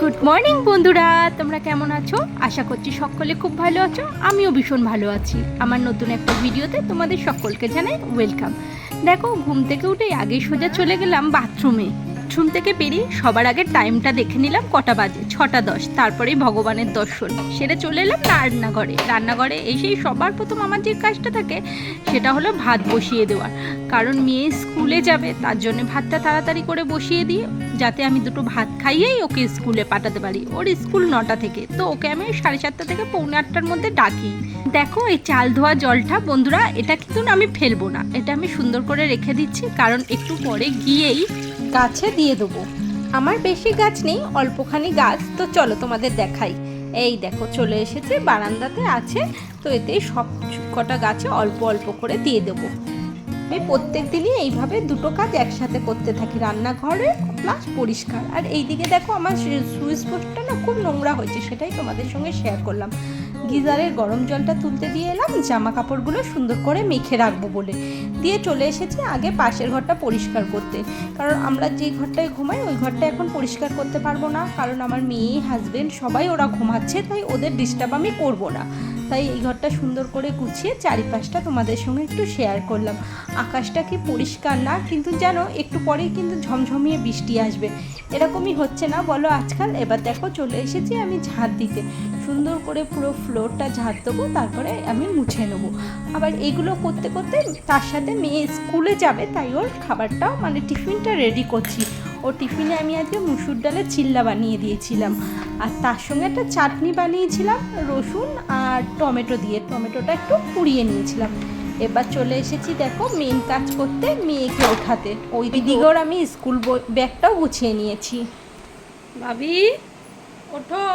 Good morning বন্ধুরা। তোমরা কেমন আছো? আশা করছি সকলে খুব ভালো আছো। আমিও ভীষণ ভালো আছি। আমার নতুন একটা ভিডিওতে তোমাদের সকলকে জানাই ওয়েলকাম দেখো, ঘুম থেকে উঠে আগে সোজা চলে গেলাম বাথরুমে বাথরুম থেকে বেরিয়ে সবার আগে টাইমটা দেখে নিলাম কটা বাজে? ছটা দশ। তারপরেই ভগবানের দর্শন। সেরে চলে এলাম রান্নাঘরে। রান্নাঘরে এসেই সবার প্রথম আমার যে কাজটা থাকে, সেটা হলো ভাত বসিয়ে দেওয়া। কারণ মেয়ে স্কুলে যাবে, তার জন্য ভাতটা তাড়াতাড়ি করে বসিয়ে দিয়ে যাতে আমি দুটো ভাত খাইয়েই ওকে স্কুলে পাঠাতে পারি। ওর স্কুল নটা থেকে। তো ওকে আমি সাড়ে চারটা থেকে পৌনে আটটার মধ্যে ডাকি। দেখো, এই চাল ধোয়া জলটা, বন্ধুরা, এটা কিন্তু আমি ফেলব না। এটা আমি সুন্দর করে রেখে দিচ্ছি, কারণ একটু পরে গিয়েই গাছে দিয়ে দেবো। আমার বেশি গাছ নেই, অল্পখানি গাছ। তো চলো তোমাদের দেখাই। এই দেখো, চলে এসেছে, বারান্দাতে আছে। তো এতেই সব কটা গাছে অল্প অল্প করে দিয়ে দেবো। আমি প্রত্যেক দিনই এইভাবে দুটো কাজ একসাথে করতে থাকি। রান্নাঘরে প্লাস পরিষ্কার। আর এইদিকে দেখো, আমার সুইচ বোর্ডটা না খুব নোংরা হয়েছে, সেটাই তোমাদের সঙ্গে শেয়ার করলাম। গিজারের গরম জলটা তুলতে দিয়ে এলাম জামা কাপড়গুলো সুন্দর করে মেখে রাখব বলে। দিয়ে চলে এসেছি আগে পাশের ঘরটা পরিষ্কার করতে। কারণ আমরা যেই ঘরটায় ঘুমাই, ওই ঘরটা এখন পরিষ্কার করতে পারব না। কারণ আমার মেয়ে হাজবেন্ড সবাই ওরা ঘুমাচ্ছে, তাই ওদের ডিস্টার্ব আমি করব না। তাই এই ঘরটা সুন্দর করে গুছিয়ে চারিপাশটা তোমাদের সঙ্গে একটু শেয়ার করলাম। আকাশটা কি পরিষ্কার না? কিন্তু জানো, একটু পরেই কিন্তু ঝমঝমিয়ে বৃষ্টি আসবে। এরকমই হচ্ছে না, বলো আজকাল? এবার দেখো, চলে এসেছি আমি ঝাঁট দিতে। সুন্দর করে পুরো ফ্লোরটা ঝাড় দেবো তারপরে আমি মুছে নেব। আবার এগুলো করতে করতে তার সাথে মেয়ে স্কুলে যাবে তাই ওর খাবারটাও মানে টিফিনটা রেডি করছি। ও টিফিনে আমি আজকে মুসুর ডালের চিল্লা বানিয়ে দিয়েছিলাম। আর তার সঙ্গে একটা চাটনি বানিয়েছিলাম রসুন আর টমেটো দিয়ে। টমেটোটা একটু পুড়িয়ে নিয়েছিলাম। এবার চলে এসেছি দেখো মেন কাজ করতে মেয়েকে ওঠাতে। ওই দিকেও আমি স্কুল ব্যাগটাও গুছিয়ে নিয়েছি। ভাবি ওঠো।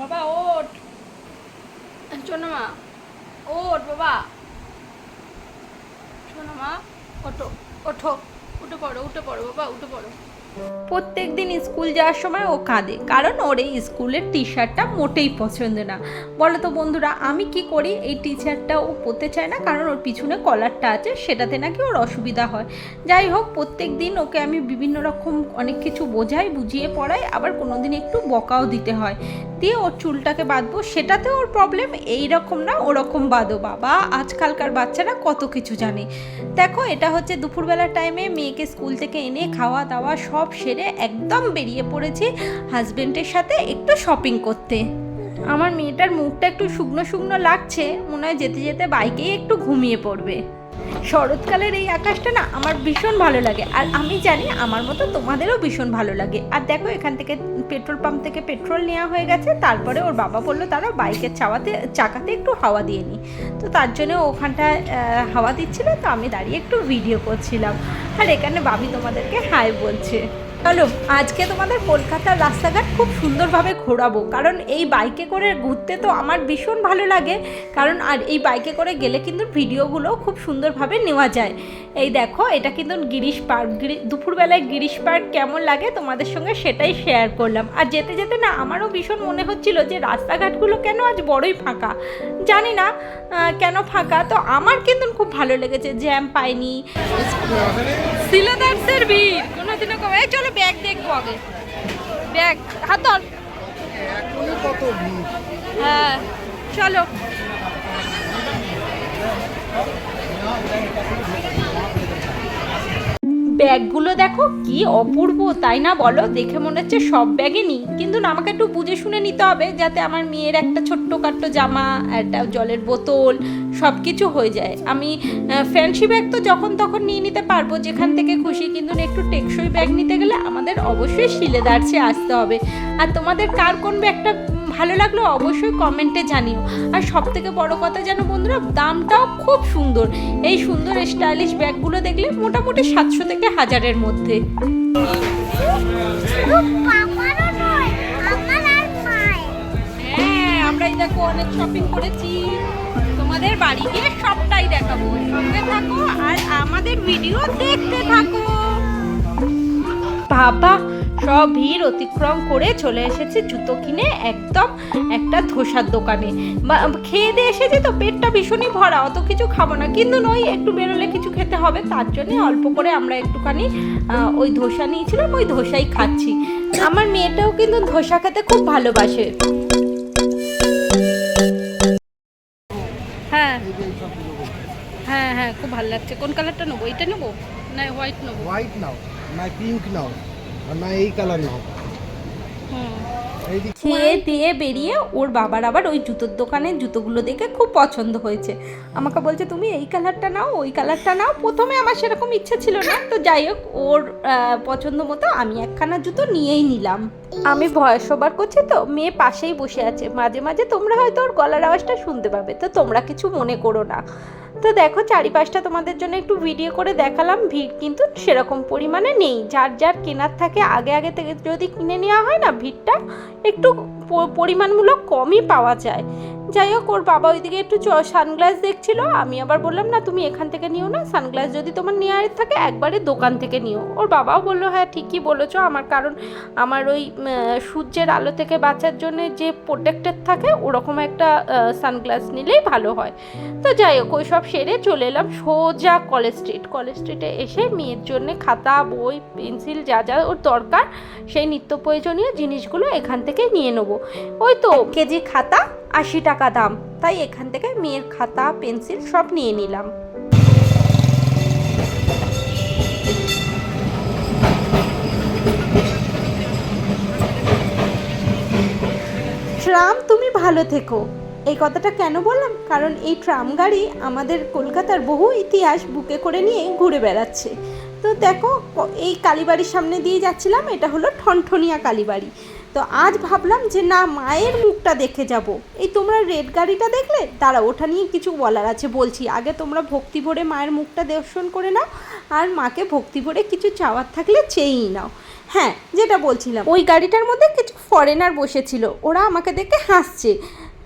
বাবা ওঠ। শোনো মা। ওঠ বাবা। শোনো মা ওঠো ওঠো। উঠে পড়ো উঠে পড়ো বাবা উঠে পড়ো। প্রত্যেক দিন স্কুল যাওয়ার সময় ও কাঁদে কারণ ওর এই স্কুলের টি শার্টটা মোটেই পছন্দ না। বলো তো বন্ধুরা আমি কি করি? এই টি শার্টটা ও পরতে চায় না কারণ ওর পিছনে কলারটা আছে সেটাতে নাকি ওর অসুবিধা হয়। যাই হোক প্রত্যেক দিন ওকে আমি বিভিন্ন রকম অনেক কিছু বোঝাই বুঝিয়ে পড়াই আবার কোনো দিন একটু বকাও দিতে হয়। দিয়ে ওর চুলটাকে বাঁধবো, সেটাতে ওর প্রবলেম এই রকম না, ওরকম বাঁধো বাবা। আজকালকার বাচ্চারা কত কিছু জানে। দেখো, এটা হচ্ছে দুপুরবেলার টাইমে মেয়েকে স্কুল থেকে এনে খাওয়া দাওয়া সব সেরে একদম বেরিয়ে পড়েছি হাজবেন্ডের সাথে একটু শপিং করতে। আমার মেয়েটার মুখটা একটু শুকনো শুকনো লাগছে, মনে হয় যেতে যেতে বাইকেই একটু ঘুমিয়ে পড়বে। শরৎকালের এই আকাশটা না আমার ভীষণ ভালো লাগে। আর আমি জানি আমার মতো তোমাদেরও ভীষণ ভালো লাগে। আর দেখো, এখান থেকে পেট্রোল পাম্প থেকে পেট্রোল নেওয়া হয়ে গেছে। তারপরে ওর বাবা বলল তারা বাইকের চাওয়াতে, চাকাতে একটু হাওয়া দিয়ে নিই তো তার জন্য ওখানটায় হাওয়া দিচ্ছিল। তো আমি দাঁড়িয়ে একটু ভিডিও করছিলাম। আর এখানে বাবি তোমাদেরকে হাই বলছে। চলো আজকে তোমাদের কলকাতার রাস্তাঘাট খুব সুন্দরভাবে ঘোরাবো। কারণ এই বাইকে করে ঘুরতে তো আমার ভীষণ ভালো লাগে। কারণ আর এই বাইকে করে গেলে কিন্তু ভিডিওগুলো খুব সুন্দরভাবে নেওয়া যায়। এই দেখো এটা কিন্তু গিরিশ পার্ক। দুপুরবেলায় গিরিশ পার্ক কেমন লাগে তোমাদের সঙ্গে সেটাই শেয়ার করলাম। আর যেতে যেতে না আমারও ভীষণ মনে হচ্ছিল যে রাস্তাঘাটগুলো কেন আজ বড়ই ফাঁকা? জানি না কেন ফাঁকা? তো আমার কিন্তু খুব ভালো লেগেছে জ্যাম পাইনি। সিলেদার্সের ভিড়। কমে চলো ব্যাগ দেখব আগে। ব্যাগ হাত ধর। হ্যাঁ চলো। ব্যাগগুলো দেখো, কি অপূর্ব, তাই না বলো? দেখে মনে হচ্ছে সব ব্যাগে নিই। কিন্তু না, আমাকে একটু বুঝে শুনে নিতে হবে, যাতে আমার মেয়ের একটা ছোট্ট কাট্ট জামা, একটা জলের বোতল সব কিছু হয়ে যায়। আমি ফ্যান্সি ব্যাগ তো যখন তখন নিয়ে নিতে পারব যেখান থেকে খুশি, কিন্তু একটু টেকসই ব্যাগ নিতে গেলে আমাদের অবশ্যই শিলেদার্সে আসতে হবে। আর তোমাদের কার কোন ব্যাগটা ভালো লাগল অবশ্যই কমেন্টে জানিও। আর সব থেকে বড় কথা যেন বন্ধুরা, দামটাও খুব সুন্দর। এই সুন্দর স্টাইলিশ ব্যাগগুলো দেখলে মোটামুটি সাতশো থেকে হাজারের মধ্যে। হ্যাঁ দেখো, অনেক শপিং করেছি। তোমাদের বাড়ি গিয়ে সবটাই দেখাবো। সঙ্গে থাকো আর আমাদের ভিডিও দেখতে থাকো। বাবা, সব ভিড় অতিক্রম করে চলে এসেছি জুতো কিনে একদম একটা ধোসার দোকানে। খেয়ে দিয়ে এসেছি তো পেটটা ভীষণই ভরা, অত কিছু খাব না। কিন্তু নই, একটু বেরোলে কিছু খেতে হবে, তার জন্য অল্প করে আমরা একটুখানি ওই ধোসা নিয়েছিলাম, ওই ধোসাই খাচ্ছি। আমার মেয়েটাও কিন্তু ধোসা খেতে খুব ভালোবাসে। হ্যাঁ হ্যাঁ খুব ভালো লাগছে। কোন কালারটা নেব? এইটা নেব? না হোয়াইট নেব? হোয়াইট নাও না পিঙ্ক নাও আর না এই কালার নাও। খেয়ে দিয়ে বেরিয়ে ওর বাবার আবার ওই জুতোর দোকানে জুতোগুলো দেখে খুব পছন্দ হয়েছে। আমাকে বলছে তুমি এই কালারটা নাও ওই কালারটা নাও। প্রথমে আমার সেরকম ইচ্ছে ছিল না। তো যাই হোক ওর পছন্দ মতো আমি একখানা জুতো নিয়েই নিলাম। আমি ভয়েস ওভার করছি তো মেয়ে পাশেই বসে আছে। মাঝে মাঝে তোমরা হয়তো ওর গলার আওয়াজটা শুনতে পাবে। তো তোমরা কিছু মনে করো না। তো দেখো, চারিপাশটা তোমাদের জন্য একটু ভিডিও করে দেখালাম। ভিড় কিন্তু সেরকম পরিমাণে নেই। যার যার কেনার থাকে, আগে আগে থেকে যদি কিনে নেওয়া হয় না, ভিড়টা একটু পরিমাণমূলক কমই পাওয়া যায়। যাই হোক, ওর বাবা ওইদিকে একটু সানগ্লাস দেখছিল। আমি আবার বললাম, না, তুমি এখান থেকে নিও না। সানগ্লাস যদি তোমার নেওয়ার থাকে, একবারে দোকান থেকে নিও। ওর বাবাও বলল হ্যাঁ ঠিকই বলেছ। আমার কারণ আমার ওই সূর্যের আলো থেকে বাঁচার জন্য যে প্রোটেক্টেড থাকে, ওরকম একটা সানগ্লাস নিলেই ভালো হয়। তো যাই হোক ওই সব সেরে চলে এলাম সোজা কলেজ স্ট্রিট কলেজ স্ট্রিটে এসে মেয়ের জন্য খাতা, বই পেন্সিল যা যা ওর দরকার, সেই নিত্য প্রয়োজনীয় জিনিসগুলো এখান থেকে নিয়ে নেব। ওই তো কেজি খাতা আশি টাকা দাম। তাই এখান থেকে মেয়ের খাতা, পেন্সিল সব নিয়ে নিলাম। ট্রাম, তুমি ভালো থেকো। এই কথাটা কেন বললাম? কারণ এই ট্রাম গাড়ি আমাদের কলকাতার বহু ইতিহাস বুকে করে নিয়ে ঘুরে বেড়াচ্ছে। তো দেখো এই কালীবাড়ির সামনে দিয়ে যাচ্ছিলাম, এটা হলো ঠনঠনিয়া কালীবাড়ি। তো আজ ভাবলাম যে না, মায়ের মুখটা দেখে যাব। এই তোমরা রেড গাড়িটা দেখলে? দাঁড়া ওটা নিয়ে কিছু বলার আছে, বলছি। আগে তোমরা ভক্তি ভরে মায়ের মুখটা দর্শন করে নাও, আর মাকে ভক্তি ভরে কিছু চাওয়ার থাকলে চেয়েই নাও। হ্যাঁ যেটা বলছিলাম, ওই গাড়িটার মধ্যে কিছু ফরেনার বসেছিল। ওরা আমাকে দেখে হাসছে।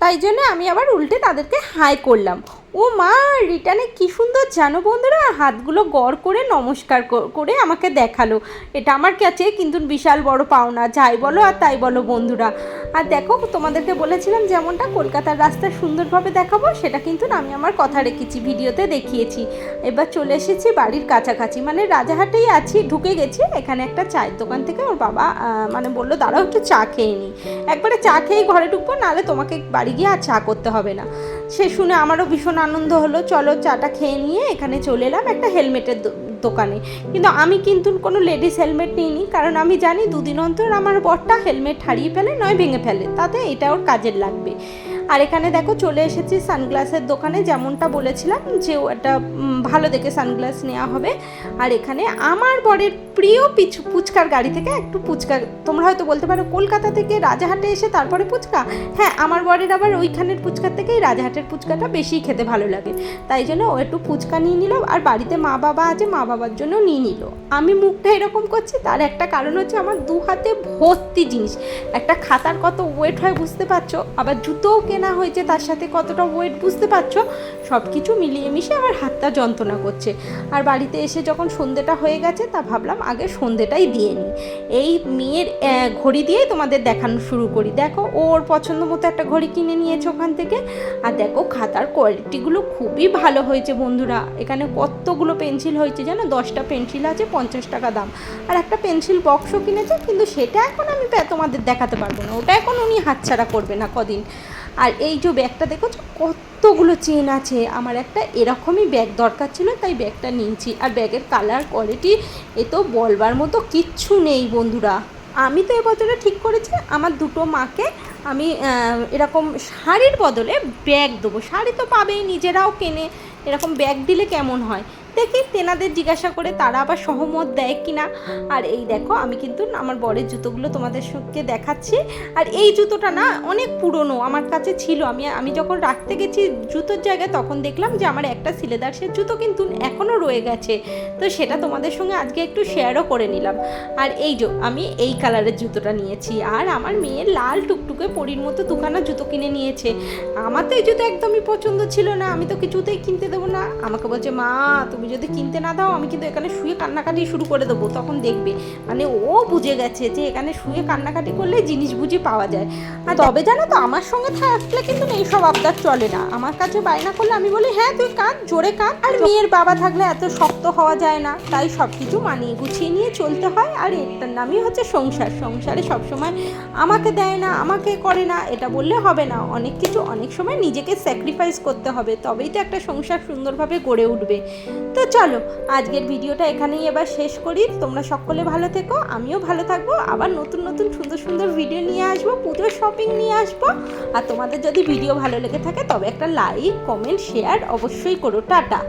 তাই জন্য আমি আবার উল্টে তাদেরকে হাই করলাম। ও মা রিটার্নে কি সুন্দর জানো বন্ধুরা, হাতগুলো গড় করে নমস্কার কর- আমাকে দেখাল। এটা আমার কাছে কিন্তু বিশাল বড় পাওনা, যাই বলো আর তাই বলো বন্ধুরা। আর দেখো, তোমাদেরকে বলেছিলাম যেমনটা কলকাতার রাস্তা সুন্দরভাবে দেখাবো, সেটা কিন্তু না আমি আমার কথা রেখেছি, ভিডিওতে দেখিয়েছি। এবার চলে এসেছি বাড়ির কাছাকাছি মানে রাজাহাটেই আছি, ঢুকে গেছি, এখানে একটা চায়ের দোকান থেকে ওর বাবা মানে বলল, দাঁড়াও, একটু চা খেয়ে নিই একবারে চা খেয়েই ঘরে ঢুকবো, নাহলে তোমাকে বাড়ি গিয়ে আর চা করতে হবে না। সে শুনে আমারও ভীষণ আনন্দ হলো, চলো চাটা খেয়ে নিয়ে এখানে চলে এলাম একটা হেলমেটের দোকানে। কিন্তু আমি কিন্তু কোনো লেডিস হেলমেট নিইনি, কারণ আমি জানি দুদিন অন্তর আমার বরটা হেলমেট হারিয়ে ফেলে, নয় ভেঙে ফেলে। তাতে এটা ওর কাজের লাগবে। আর এখানে দেখো চলে এসেছি সানগ্লাসের দোকানে, যেমনটা বলেছিলাম যে একটা ভালো দেখে সানগ্লাস নেওয়া হবে। আর এখানে আমার বরের প্রিয় পিছু, পুচকার গাড়ি থেকে একটু পুচকা, তোমরা হয়তো বলতে পারো কলকাতা থেকে রাজাহাটে এসে তারপরে পুচকা? হ্যাঁ আমার বরের আবার ওইখানের পুচকার থেকেই রাজাহাটের পুচকাটা বেশি খেতে ভালো লাগে। তাই জন্য ও একটু ফুচকা নিয়ে নিল আর বাড়িতে মা বাবা আছে, মা বাবার জন্য নিয়ে নিল। আমি মুখটা এরকম করছি, তার একটা কারণ হচ্ছে আমার দু হাতে ভর্তি জিনিস। একটা খাতার কত ওয়েট হয় বুঝতে পারছ? আবার জুতোও কেনা হয়েছে তার সাথে কতটা ওয়েট বুঝতে পারছ? সব কিছু মিলিয়ে মিশে আমার হাতটা যন্ত্রণা করছে। আর বাড়িতে এসে যখন সন্ধেটা হয়ে গেছে, তা ভাবলাম আগে সন্ধেটাই দিয়ে নিই। এই মেয়ের ঘড়ি দিয়েই তোমাদের দেখানো শুরু করি। দেখো, ওর পছন্দ মতো একটা ঘড়ি কিনে নিয়েছে ওখান থেকে। আর দেখো, খাতার কোয়ালিটিগুলো খুবই ভালো হয়েছে বন্ধুরা। এখানে কতগুলো পেন্সিল হয়েছে জানো? দশটা পেন্সিল আছে, পঞ্চাশ টাকা দাম। আর একটা পেন্সিল বক্সও কিনেছে, কিন্তু সেটা এখন আমি তোমাদের দেখাতে পারব না। ওটা এখন উনি হাতছাড়া করবে না কদিন। আর এই যে ব্যাগটা দেখেছ কতগুলো চেন আছে, আমার একটা এরকমই ব্যাগ দরকার ছিল, তাই ব্যাগটা নিয়েছি। আর ব্যাগের কালার কোয়ালিটি এ তো বলবার মতো কিচ্ছু নেই বন্ধুরা। আমি তো এবছরে ঠিক করেছি, আমার দুটো মাকে আমি এরকম শাড়ির বদলে ব্যাগ দেবো। শাড়ি তো পাবেই, নিজেরাও কেনে, এরকম ব্যাগ দিলে কেমন হয়? দেখি তেনাদের জিজ্ঞাসা করে তারা আবার সহমত দেয় কিনা। আর এই দেখো, আমি কিন্তু আমার বরের জুতোগুলো তোমাদের সঙ্গে দেখাচ্ছি। আর এই জুতোটা না অনেক পুরনো, আমার কাছে ছিল। আমি আমি যখন রাখতে গেছি জুতোর জায়গায়, তখন দেখলাম যে আমার একটা সিলেদার্সের জুতো কিন্তু এখনও রয়ে গেছে। তো সেটা তোমাদের সঙ্গে আজকে একটু শেয়ারও করে নিলাম। আর এই যে, আমি এই কালারের জুতোটা নিয়েছি। আর আমার মেয়ে লাল টুকটুকে পরির মতো দুখানা জুতো কিনে নিয়েছে। আমার তো এই জুতো একদমই পছন্দ ছিল না, আমি তো কিছুতেই কিনতে দেবো না। আমাকে বলছে, মা, তুমি যদি কিনতে না দাও আমি কিন্তু এখানে শুয়ে কান্নাকাটি শুরু করে দেবো। তখন দেখবে মানে ও বুঝে গেছে যে এখানে শুয়ে কান্নাকাটি করলে জিনিস বুঝি পাওয়া যায়। আর তবে জানো তো আমার সঙ্গে থাকলে কিন্তু এই সব আবদার চলে না। আমার কাছে বায়না করলে আমি বলি হ্যাঁ তুই কাঁদ জোরে কাঁদ। আর মেয়ের বাবা থাকলে এত শক্ত হওয়া যায় না। তাই সব কিছু মানিয়ে গুছিয়ে নিয়ে চলতে হয়। আর এটার নামই হচ্ছে সংসার। সংসারে সবসময় আমাকে দেয় না আমাকে করে না এটা বললে হবে না। অনেক কিছু অনেক সময় নিজেকে স্যাক্রিফাইস করতে হবে। তবেই তো একটা সংসার সুন্দরভাবে গড়ে উঠবে। তো চলো, আজকের ভিডিওটা এখানেই এবার শেষ করি। তোমরা সকলে ভালো থেকো, আমিও ভালো থাকব। আবার নতুন নতুন সুন্দর সুন্দর ভিডিও নিয়ে আসব পুজোর শপিং নিয়ে আসব। আর তোমাদের যদি ভিডিও ভালো লেগে থাকে, তবে একটা লাইক কমেন্ট শেয়ার অবশ্যই করো। টাটা।